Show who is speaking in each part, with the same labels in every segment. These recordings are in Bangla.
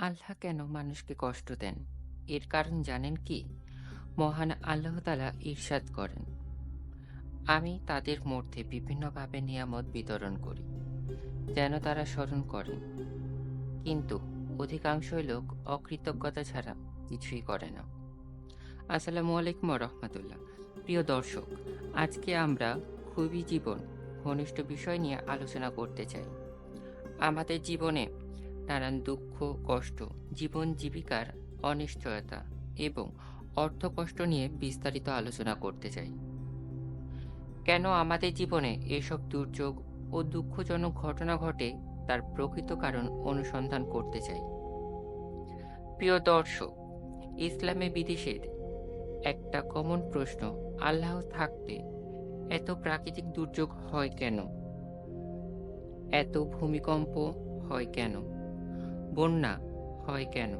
Speaker 1: আল্লাহ কেন মানুষকে কষ্ট দেন? এর কারণ জানেন কি? মহান আল্লাহ তালা ঈর্ষাদ করেন। আমি তাদের মধ্যে বিভিন্নভাবে নিয়ামত বিতরণ করি, যেন তারা স্মরণ করেন। কিন্তু অধিকাংশই লোক অকৃতজ্ঞতা ছাড়া কিছুই করে না। আসসালামু আলাইকুম রহমতুল্লাহ। প্রিয় দর্শক, আজকে আমরা খুবই জীবন, ঘনিষ্ঠ বিষয় নিয়ে আলোচনা করতে চাই। আমাদের জীবনে নানান দুঃখ, কষ্ট, জীবন জীবিকার অনিশ্চয়তা এবং অর্থ কষ্ট নিয়ে বিস্তারিত আলোচনা করতে চাই। কেন আমাদের জীবনে এসব দুর্যোগ ও দুঃখজনক ঘটনা ঘটে তার প্রকৃত কারণ অনুসন্ধান করতে চাই। প্রিয় দর্শক, ইসলামে বিদেশের একটা কমন প্রশ্ন, আল্লাহ থাকতে এত প্রাকৃতিক দুর্যোগ হয় কেন? এত ভূমিকম্প হয় কেন? বন্যা হয় কেন?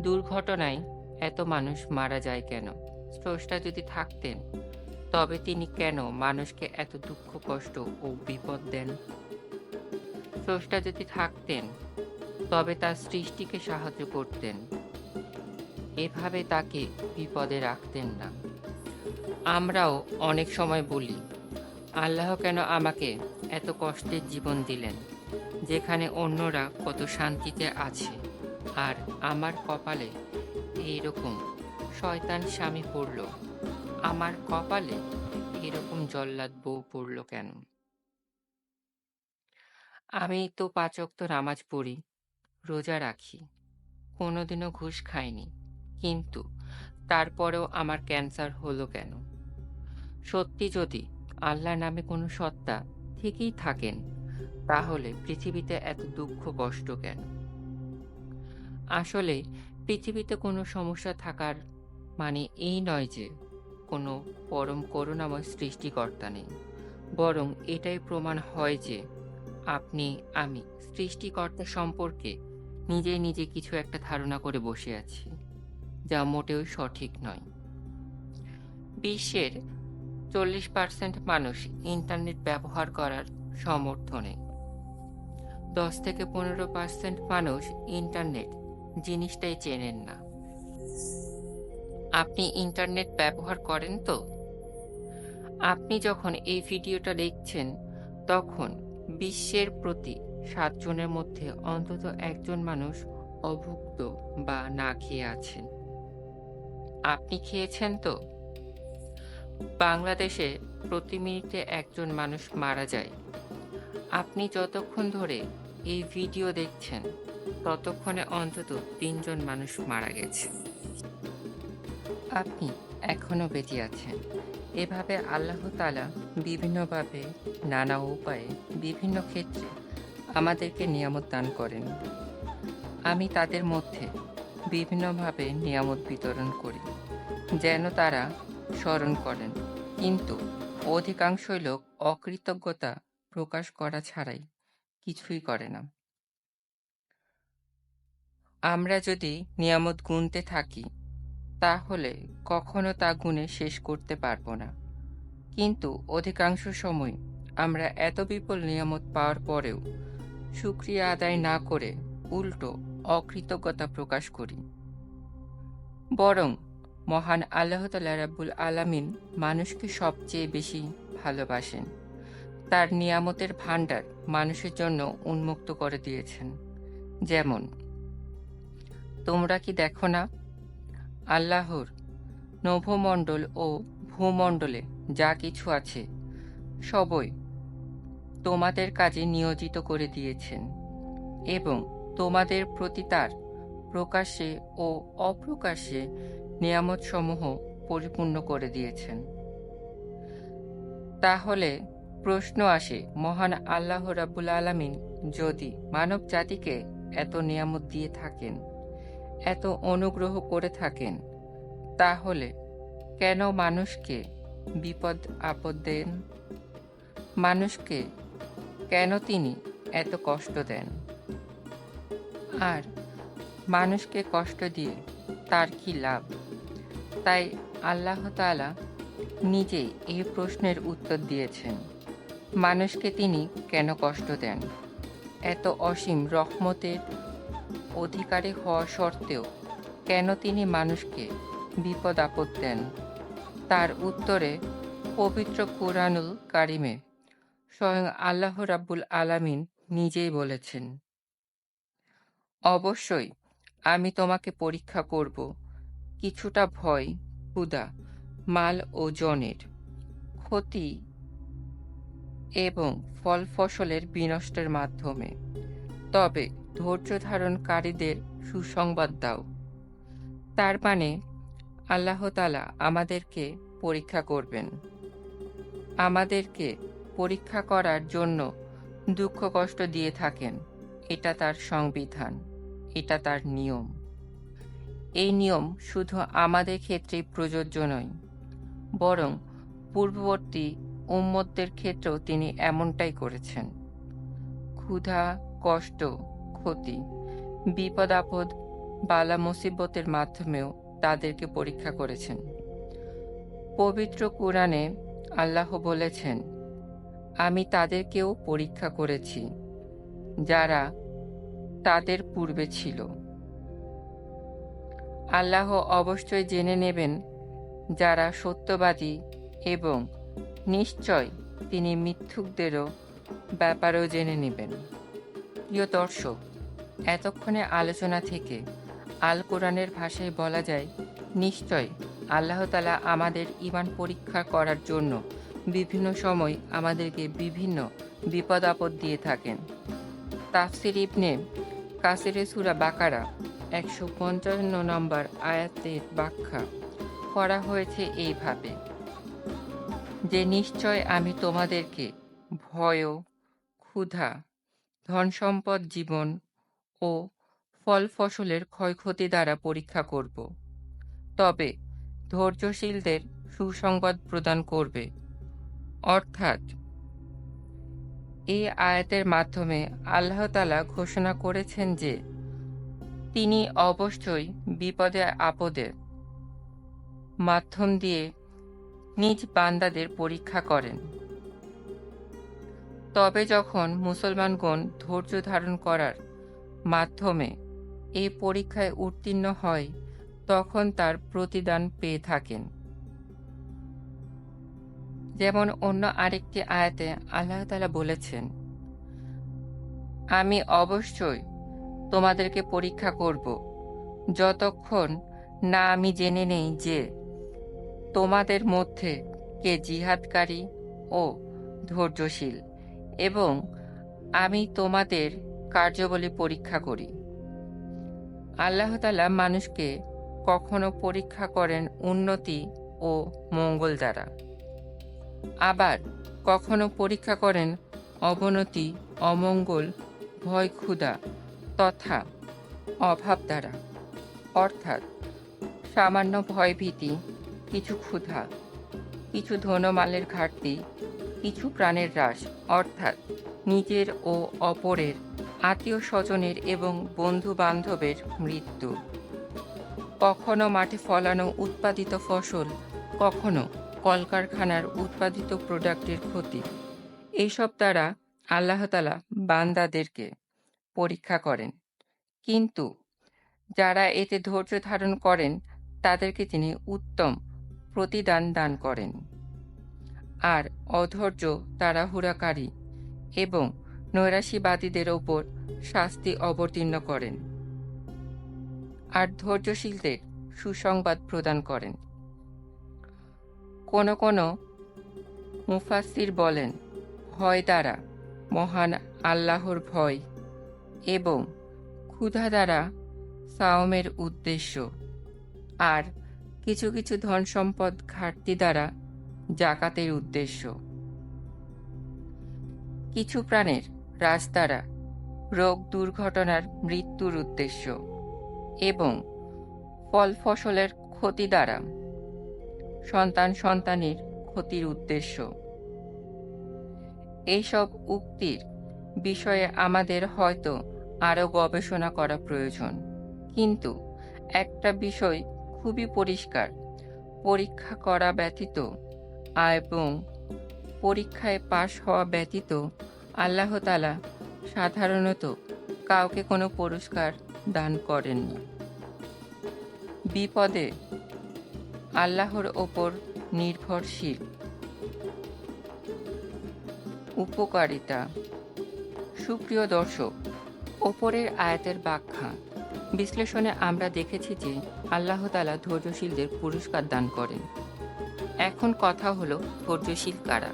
Speaker 1: দুর্ঘটনায় এত মানুষ মারা যায় কেন? স্রষ্টা যদি থাকতেন, তবে তিনি কেন মানুষকে এত দুঃখ, কষ্ট ও বিপদ দেন? স্রষ্টা যদি থাকতেন, তবে তার সৃষ্টিকে সাহায্য করতেন। এভাবে তাকে বিপদে রাখতেন না। আমরাও অনেক সময় বলি, আল্লাহ কেন আমাকে এত কষ্টের জীবন দিলেন? যেখানে অন্যরা কত শান্তিতে আছে আর আমার কপালে এইরকম শয়তান স্বামী পড়ল। আমার কপালে এরকম জল্লাদ বউ পড়ল কেন? আমি তো পাচক তো নামাজ পড়ি, রোজা রাখি, কোনোদিনও ঘুষ খাইনি, কিন্তু তারপরেও আমার ক্যান্সার হলো কেন? সত্যি যদি আল্লাহ নামে কোনো সত্তা ঠিকই থাকেন তাহলে পৃথিবীতে এত দুঃখ, কষ্ট কেন? আসলে পৃথিবীতে কোনো সমস্যা থাকার মানে এই নয় যে কোনো পরম করুণাময় সৃষ্টিকর্তা নেই। বরং এটাই প্রমাণ হয় যে আপনি, আমি সৃষ্টিকর্তা সম্পর্কে নিজে নিজে কিছু একটা ধারণা করে বসে আছি, যা মোটেও সঠিক নয়। বিশ্বের চল্লিশ পার্সেন্ট মানুষ ইন্টারনেট ব্যবহার করার সমর্থ নেই দশ থেকে পনেরো পার্সেন্ট মানুষ ইন্টারনেট জিনিসটাই চেনেন না। আপনি ইন্টারনেট ব্যবহার করেন তো? আপনি যখন এই ভিডিওটা দেখছেন, তখন বিশ্বের প্রতি সাতজনের মধ্যে অন্তত একজন মানুষ অভুক্ত বা না খেয়ে আছেন। আপনি খেয়েছেন তো? বাংলাদেশে প্রতি মিনিটে একজন মানুষ মারা যায়। আপনি যতক্ষণ ধরে এই ভিডিও দেখছেন, ততক্ষণে অন্তত তিনজন মানুষ মারা গেছে। আপনি এখনও বেঁচে আছেন। এভাবে আল্লাহ তালা বিভিন্নভাবে, নানা উপায়ে, বিভিন্ন ক্ষেত্রে আমাদেরকে নিয়ামত দান করেন। আমি তাদের মধ্যে বিভিন্নভাবে নিয়ামত বিতরণ করি, যেন তারা স্মরণ করেন। কিন্তু অধিকাংশই লোক অকৃতজ্ঞতা প্রকাশ করা ছাড়াই কিছুই করে না। আমরা যদি নিয়ামত গুনতে থাকি, তাহলে কখনো তা গুণে শেষ করতে পারব না। কিন্তু অধিকাংশ সময় আমরা এত বিপুল নিয়ামত পাওয়ার পরেও সুক্রিয়া আদায় না করে উল্টো অকৃতজ্ঞতা প্রকাশ করি। বরং মহান আল্লাহ তালা রাব্বুল আলামিন মানুষকে সবচেয়ে বেশি ভালোবাসেন। তার নিয়ামতের ভাণ্ডার মানুষের জন্য উন্মুক্ত করে দিয়েছেন। যেমন, তোমরা কি দেখো না? আল্লাহর নভমণ্ডল ও ভূমণ্ডলে যা কিছু আছে, সবই তোমাদের কাজে নিয়োজিত করে দিয়েছেন এবং তোমাদের প্রতি তার প্রকাশ্যে ও অপ্রকাশ্যে নিয়ামতসমূহ পরিপূর্ণ করে দিয়েছেন। তাহলে প্রশ্ন আসে, মহান আল্লাহ রাবুল আলামিন যদি মানব জাতিকে এত নিয়ামত দিয়ে থাকেন, এত অনুগ্রহ করে থাকেন, তাহলে কেন মানুষকে বিপদ আপদ দেন? মানুষকে কেন তিনি এত কষ্ট দেন? আর মানুষকে কষ্ট দিয়ে তার কি লাভ? তাই আল্লাহ তাআলা নিজেই এই প্রশ্নের উত্তর দিয়েছেন। মানুষকে তিনি কেন কষ্ট দেন? এত অসীম রহমতের অধিকারী হওয়া সত্ত্বেও কেন তিনি মানুষকে বিপদ আপদ দেন? তার উত্তরে পবিত্র কুরআনুল কারিমে স্বয়ং আল্লাহ রাব্বুল আলামিন নিজেই বলেছেন, অবশ্যই আমি তোমাকে পরীক্ষা করব। কিছুটা ভয়, ক্ষুধা, মাল ও জনের ক্ষতি এবং ফল ফসলের বিনষ্টের মাধ্যমে। তবে ধৈর্য ধারণকারীদের সুসংবাদ দাও। তার মানে আল্লাহতালা আমাদেরকে পরীক্ষা করবেন। আমাদেরকে পরীক্ষা করার জন্য দুঃখ কষ্ট দিয়ে থাকেন। এটা তার সংবিধান। এটা তার নিয়ম। এই নিয়ম শুধু আমাদের ক্ষেত্রেই প্রযোজ্য নয়, বরং পূর্ববর্তী উম্মতদের ক্ষেত্রেও তিনি এমনটাই করেছেন। ক্ষুধা, কষ্ট, ক্ষতি, বিপদ, আপদ, বালা, মুসিবতের মাধ্যমেও তাদেরকে পরীক্ষা করেছেন। পবিত্র কোরআনে আল্লাহ বলেছেন, আমি তাদেরকেও পরীক্ষা করেছি, যারা তাদের পূর্বে ছিল। আল্লাহ অবশ্যই জেনে নেবেন যারা সত্যবাদী এবং নিশ্চয় তিনি মিথ্যুকদেরও ব্যাপারেও জেনে নেবেন। প্রিয় দর্শক, এতক্ষণে আলোচনা থেকে আল কোরআনের ভাষায় বলা যায়, নিশ্চয় আল্লাহ তালা আমাদের ইমান পরীক্ষা করার জন্য বিভিন্ন সময় আমাদেরকে বিভিন্ন বিপদ আপদ দিয়ে থাকেন। তাফসির ইবনে কাসিরে সুরা বাকারা একশো পঞ্চান্ন নম্বর আয়াতের ব্যাখ্যা করা হয়েছে এইভাবে। যে নিশ্চয় আমি তোমাদেরকে ভয় ক্ষুধা ধন সম্পদ জীবন ও ফল ফসলের ক্ষয়ক্ষতি দ্বারা পরীক্ষা করব। তবে ধৈর্যশীলদের সুসংবাদ প্রদান করবে। অর্থাৎ এই আয়াতের মাধ্যমে আল্লাহ তালা ঘোষণা করেছেন যে তিনি অবশ্যই বিপদে আপদে মাধ্যম দিয়ে নিজ বান্দাদের পরীক্ষা করেন। তবে যখন মুসলমানগণ ধৈর্য ধারণ করার মাধ্যমে এই পরীক্ষায় উত্তীর্ণ হয়, তখন তার প্রতিদান পেয়ে থাকেন। যেমন অন্য আরেকটি আয়াতে আল্লাহ তালা বলেছেন, আমি অবশ্যই তোমাদেরকে পরীক্ষা করব। যতক্ষণ না আমি জেনে নেই যে তোমাদের মধ্যে কে জিহাদকারী ও ধৈর্যশীল, এবং আমি তোমাদের কার্যবলী পরীক্ষা করি। আল্লাহ তালা মানুষকে কখনো পরীক্ষা করেন উন্নতি ও মঙ্গল দ্বারা। আবার কখনো পরীক্ষা করেন অবনতি, অমঙ্গল ভয় ক্ষুধা তথা অভাব দ্বারা। অর্থাৎ সামান্য ভয়ভীতি কিছু ক্ষুধা, কিছু ধনমালের ঘাটতি, কিছু প্রাণের হ্রাস অর্থাৎ নিজের ও অপরের আত্মীয় স্বজনের এবং বন্ধু বান্ধবের মৃত্যু। কখনো মাঠে ফলানো উৎপাদিত ফসল, কখনো কলকারখানার উৎপাদিত প্রোডাক্টের ক্ষতি। এইসব দ্বারা আল্লাহতালা বান্দাদেরকে পরীক্ষা করেন। কিন্তু যারা এতে ধৈর্য ধারণ করেন, তাদেরকে তিনি উত্তম প্রতিদান দান করেন। আর অধৈর্য, তাড়াহুড়াকারী এবং নৈরাশীবাদীদের ওপর শাস্তি অবতীর্ণ করেন। আর ধৈর্যশীলদের সুসংবাদ প্রদান করেন। কোন কোন মুফাসির বলেন, ভয় দ্বারা, মহান আল্লাহর ভয় এবং ক্ষুধা দ্বারা সাওমের উদ্দেশ্য। আর কিছু কিছু ধন সম্পদ ঘাটতি দ্বারা জাকাতের উদ্দেশ্য। কিছু প্রাণের হ্রাস দ্বারা রোগ দুর্ঘটনার মৃত্যুর উদ্দেশ্য এবং ফল ফসলের ক্ষতি দ্বারা সন্তান সন্তানের ক্ষতির উদ্দেশ্য। এইসব উক্তির বিষয়ে আমাদের হয়তো আরও গবেষণা করা প্রয়োজন। কিন্তু একটা বিষয় খুবই পরিষ্কার। পরীক্ষা করা ব্যতীত এবং পরীক্ষায় পাশ হওয়া ব্যতীত আল্লাহ তালা সাধারণত কাউকে কোনো পুরস্কার দান করেননি। বিপদে আল্লাহর ওপর নির্ভরশীল। উপকারিতা। সুপ্রিয় দর্শক, ওপরের আয়াতের ব্যাখ্যা। বিশ্লেষণে আমরা দেখেছি যে আল্লাহ তালা ধৈর্যশীলদের পুরস্কার দান করেন। এখন কথা হলো ধৈর্যশীল কারা?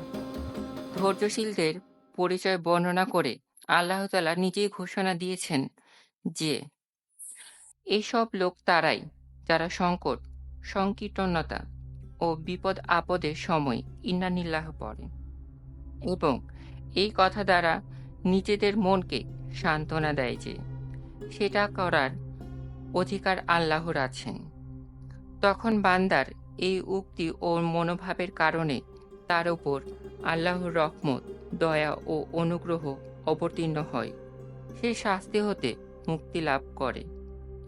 Speaker 1: ধৈর্যশীলদের পরিচয় বর্ণনা করে আল্লাহ তালা নিজেই ঘোষণা দিয়েছেন যে এইসব লোক তারাই যারা সংকট, সংকীর্ণতা ও বিপদ আপদের সময় ইন্নানিল্লাহ পড়ে এবং এই কথা দ্বারা নিজেদের মনকে সান্ত্বনা দেয় যে সেটা করার অধিকার আল্লাহর আছেন। তখন বান্দার এই উক্তি ও মনোভাবের কারণে তার উপর আল্লাহর রহমত, দয়া ও অনুগ্রহ অবতীর্ণ হয়। সে শাস্তি হতে মুক্তি লাভ করে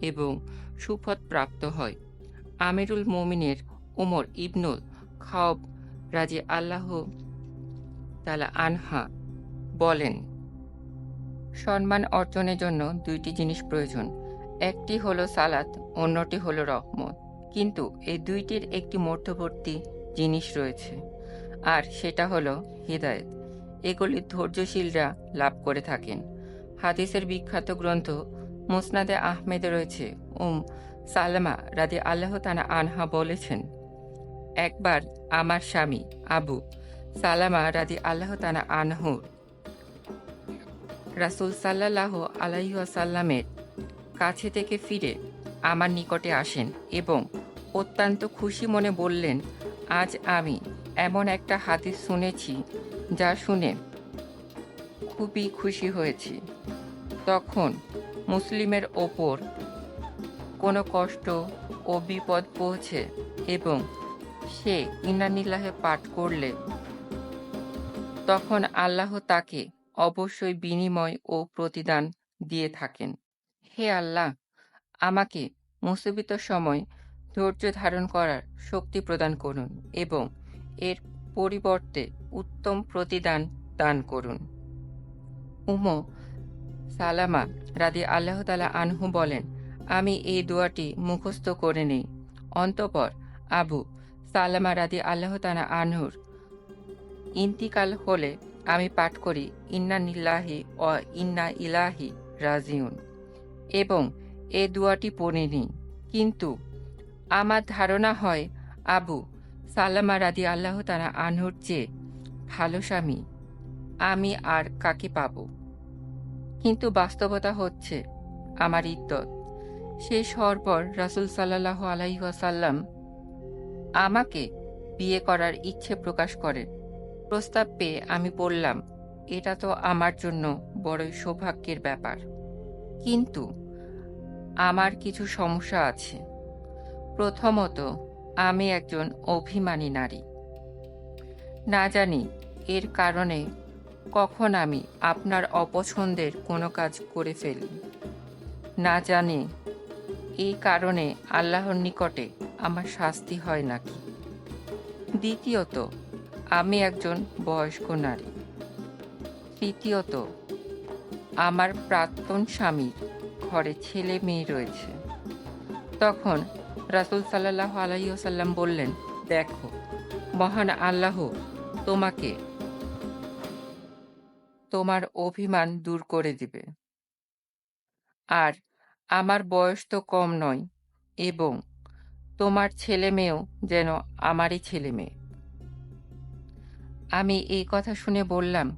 Speaker 1: এবং সুফল প্রাপ্ত হয়। আমিরুল মোমিনের উমর ইবনুল খাওব রাজি আল্লাহ তালা আনহা বলেন, সম্মান অর্জনের জন্য দুইটি জিনিস প্রয়োজন। একটি হলো সালাত, অন্যটি হলো রহমত। কিন্তু এই দুইটির একটি মধ্যবর্তী জিনিস রয়েছে, আর সেটা হলো হৃদায়ত। এগুলি ধৈর্যশীলরা লাভ করে থাকেন। হাদিসের বিখ্যাত গ্রন্থ মুসনাদে আহমেদে রয়েছে, উম সালামা রাদি আল্লাহ তানা আনহা বলেছেন, একবার আমার স্বামী আবু সালামা রাদি আল্লাহ তানা আনহুর রাসুল সাল্লাহ আলাইসাল্লামের কাছে থেকে ফিরে আমার নিকটে আসেন এবং অত্যন্ত খুশি মনে বললেন, আজ আমি এমন একটা হাদিস শুনেছি যা শুনে খুবই খুশি হয়েছি। তখন মুসলিমের ওপর কোনো কষ্ট ও বিপদ পৌঁছে এবং সে ইনানিল্লাহে পাঠ করলে, তখন আল্লাহ তাকে অবশ্যই বিনিময় ও প্রতিদান দিয়ে থাকেন। হে আল্লাহ, আমাকে মুসিবিত সময় ধৈর্য ধারণ করার শক্তি প্রদান করুন এবং এর পরিবর্তে উত্তম প্রতিদান দান করুন। উম সালামা রাদি আল্লাহ তালা আনহু বলেন, আমি এই দোয়াটি মুখস্থ করে নেই। অন্তপর আবু সালামা রাদি আল্লাহ তালা আনহুর ইন্তিকাল হলে আমি পাঠ করি ইন্না নিল্লাহি ও ইন্না ইলাহি রাজিউন। এবং এ দুয়াটি পড়ে নিই কিন্তু আমার ধারণা হয়, আবু সালামা রাদি আল্লাহ তারা আনহুর চেয়ে ভালো স্বামী। আমি আর কাকে পাব? কিন্তু বাস্তবতা হচ্ছে আমার ইদ্যত শেষ হওয়ার পর রাসুল সাল্লাহ আলাইসাল্লাম আমাকে বিয়ে করার ইচ্ছে প্রকাশ করেন। প্রস্তাব পেয়ে আমি বললাম, এটা তো আমার জন্য বড়ই সৌভাগ্যের ব্যাপার। কিন্তু আমার কিছু সমস্যা আছে। প্রথমত, আমি একজন অভিমানী নারী। না জানি এর কারণে কখন আমি আপনার অপছন্দের কোনো কাজ করে ফেলি। না জানি এই কারণে আল্লাহর নিকটে আমার শাস্তি হয় নাকি। দ্বিতীয়ত, আমি একজন বয়স্ক নারী। তৃতীয়ত আমার প্রাক্তন স্বামীর ঘরে ছেলে মেয়ে রয়েছে। তখন রাসুল সাল্লাহ আলাইসাল্লাম বললেন, দেখো, মহান আল্লাহ তোমাকে তোমার অভিমান দূর করে দিবে। আর আমার বয়স তো কম নয় এবং তোমার ছেলে মেয়েও যেন আমারই ছেলে মেয়ে। আমি এই কথা শুনে বললাম,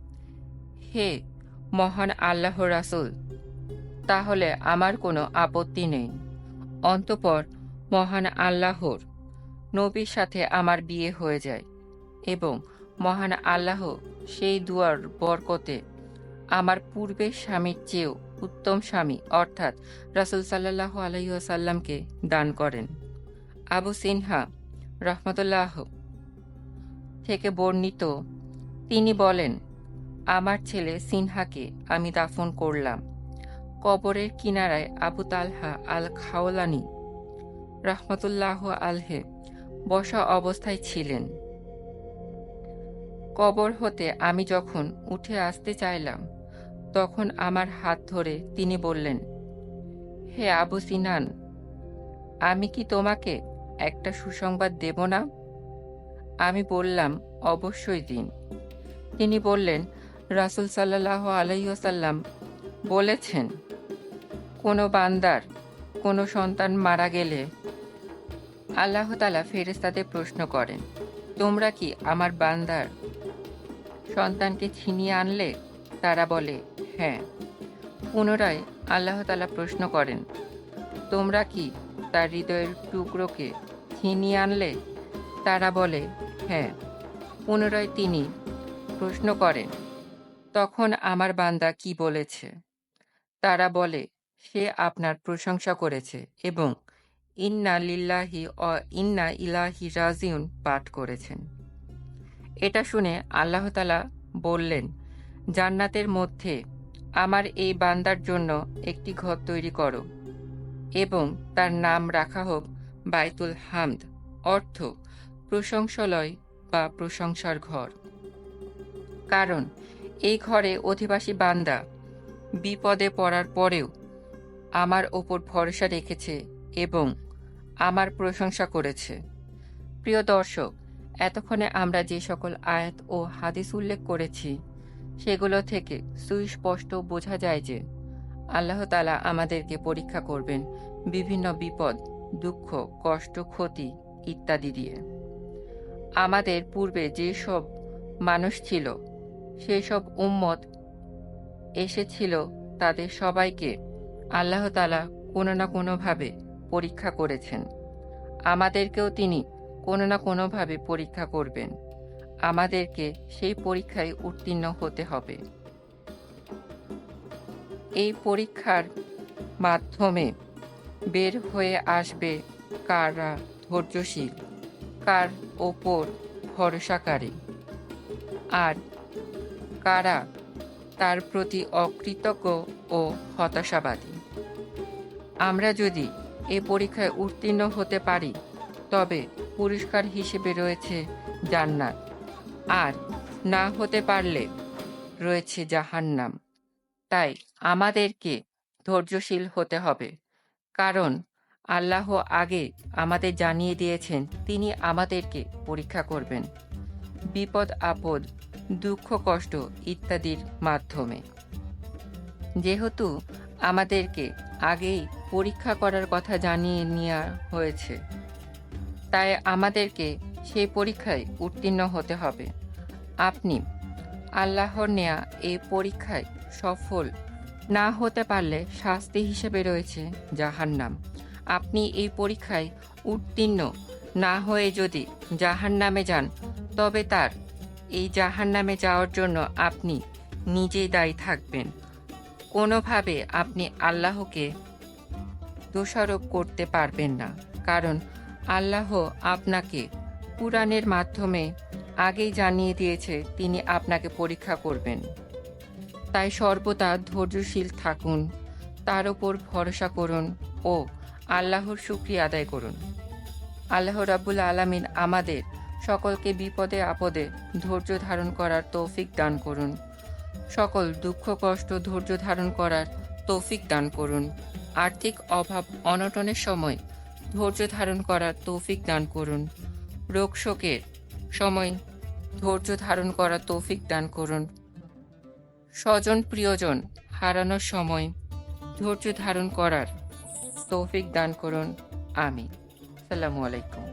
Speaker 1: হে মহান আল্লাহ রাসুল। তাহলে আমার কোনো আপত্তি নেই। অন্তপর মহান আল্লাহর নবীর সাথে আমার বিয়ে হয়ে যায় এবং মহান আল্লাহ সেই দুয়ার বরকতে আমার পূর্বের স্বামীর চেয়েও উত্তম স্বামী অর্থাৎ রাসুল সাল্লাহ আলহিহাসাল্লামকে দান করেন। আবু সিনহা রহমতুল্লাহ থেকে বর্ণিত, তিনি বলেন আমার ছেলে সিনহাকে আমি দাফন করলাম। কবরের কিনারায় আবু তালহা আল খাওলানি রহমতুল্লাহ আলহে বসা অবস্থায় ছিলেন। কবর হতে আমি যখন উঠে আসতে চাইলাম, তখন আমার হাত ধরে তিনি বললেন, হে আবু সিনান, আমি কি তোমাকে একটা সুসংবাদ দেব না? আমি বললাম, অবশ্যই দিন। তিনি বললেন রাসুল সাল্লাহ আলাইসাল্লাম বলেছেন, কোনো বান্দার কোনো সন্তান মারা গেলে আল্লাহ তালা ফেরেস্তাদের প্রশ্ন করেন, তোমরা কি আমার বান্দার সন্তানকে ছিনিয়ে আনলে? তারা বলে হ্যাঁ। পুনরায় আল্লাহ তালা প্রশ্ন করেন, তোমরা কি তার হৃদয়ের টুকরোকে ছিনিয়ে আনলে? তারা বলে হ্যাঁ। পুনরায় তিনি প্রশ্ন করেন তখন আমার বান্দা কি বলেছে? তারা বলে, সে আপনার প্রশংসা করেছে এবং ইন্না লিল্লাহি অ ইন্না ইলাহি রাজিউন পাঠ করেছেন। এটা শুনে আল্লাহ তালা বললেন, জান্নাতের মধ্যে আমার এই বান্দার জন্য একটি ঘর তৈরি করো এবং তার নাম রাখা হোক বাইতুল হামদ, অর্থ প্রশংসালয় বা প্রশংসার ঘর। কারণ এই ঘরে অধিবাসী বান্দা। বিপদে পড়ার পরেও আমার ওপর ভরসা রেখেছে এবং আমার প্রশংসা করেছে। প্রিয় দর্শক, এতক্ষণে আমরা যে সকল আয়াত ও হাদিস উল্লেখ করেছি, সেগুলো থেকে সুস্পষ্ট বোঝা যায় যে আল্লাহ তালা আমাদেরকে পরীক্ষা করবেন বিভিন্ন বিপদ, দুঃখ, কষ্ট, ক্ষতি ইত্যাদি দিয়ে। আমাদের পূর্বে যেসব মানুষ ছিল সেসব উম্মত এসেছিল তাদের সবাইকে আল্লাহ তালা কোনো না কোনোভাবে পরীক্ষা করেছেন। আমাদেরকেও তিনি কোনো না কোনোভাবে পরীক্ষা করবেন। আমাদেরকে সেই পরীক্ষায় উত্তীর্ণ হতে হবে। এই পরীক্ষার মাধ্যমে বের হয়ে আসবে কারা ধৈর্যশীল, কার ওপর ভরসাকারী। আর কারা তার প্রতি অকৃতজ্ঞ ও হতাশাবাদী। আমরা যদি এ পরীক্ষায় উত্তীর্ণ হতে পারি, তবে পুরস্কার হিসেবে রয়েছে জান্নাত। আর না হতে পারলে রয়েছে জাহান্নাম। তাই আমাদেরকে ধৈর্যশীল হতে হবে। কারণ আল্লাহ আগে আমাদের জানিয়ে দিয়েছেন, তিনি আমাদেরকে পরীক্ষা করবেন। বিপদ আপদ দুঃখ, কষ্ট ইত্যাদির মাধ্যমে। যেহেতু আমাদেরকে আগেই পরীক্ষা করার কথা জানিয়ে নেওয়া হয়েছে, তাই আমাদেরকে সেই পরীক্ষায় উত্তীর্ণ হতে হবে। আপনি আল্লাহর নেয়া এই পরীক্ষায় সফল না হতে পারলে শাস্তি হিসেবে রয়েছে জাহান্নাম। আপনি এই পরীক্ষায় উত্তীর্ণ না হয়ে যদি জাহান্নামে যান, তবে তার এই জাহান্নামে যাওয়ার জন্য আপনি নিজেই দায়ী থাকবেন। কোনোভাবে আপনি আল্লাহকে দোষারোপ করতে পারবেন না। কারণ আল্লাহ আপনাকে কোরআনের মাধ্যমে আগেই জানিয়ে দিয়েছে, তিনি আপনাকে পরীক্ষা করবেন। তাই সর্বদা ধৈর্যশীল থাকুন, তার উপর ভরসা করুন ও আল্লাহর শুক্রিয়া আদায় করুন। আল্লাহ রাবুল আলামিন আমাদের সকলকে বিপদে আপদে ধৈর্য ধারণ করার তৌফিক দান করুন। সকল দুঃখ, কষ্ট ধৈর্য ধারণ করার তৌফিক দান করুন। আর্থিক অভাব অনটনের সময় ধৈর্য ধারণ করার তৌফিক দান করুন। রোগ শোকের সময় ধৈর্য ধারণ করার তৌফিক দান করুন। স্বজন, প্রিয়জন হারানোর সময় ধৈর্য ধারণ করার তৌফিক দান করুন। আমি সালামু আলাইকুম।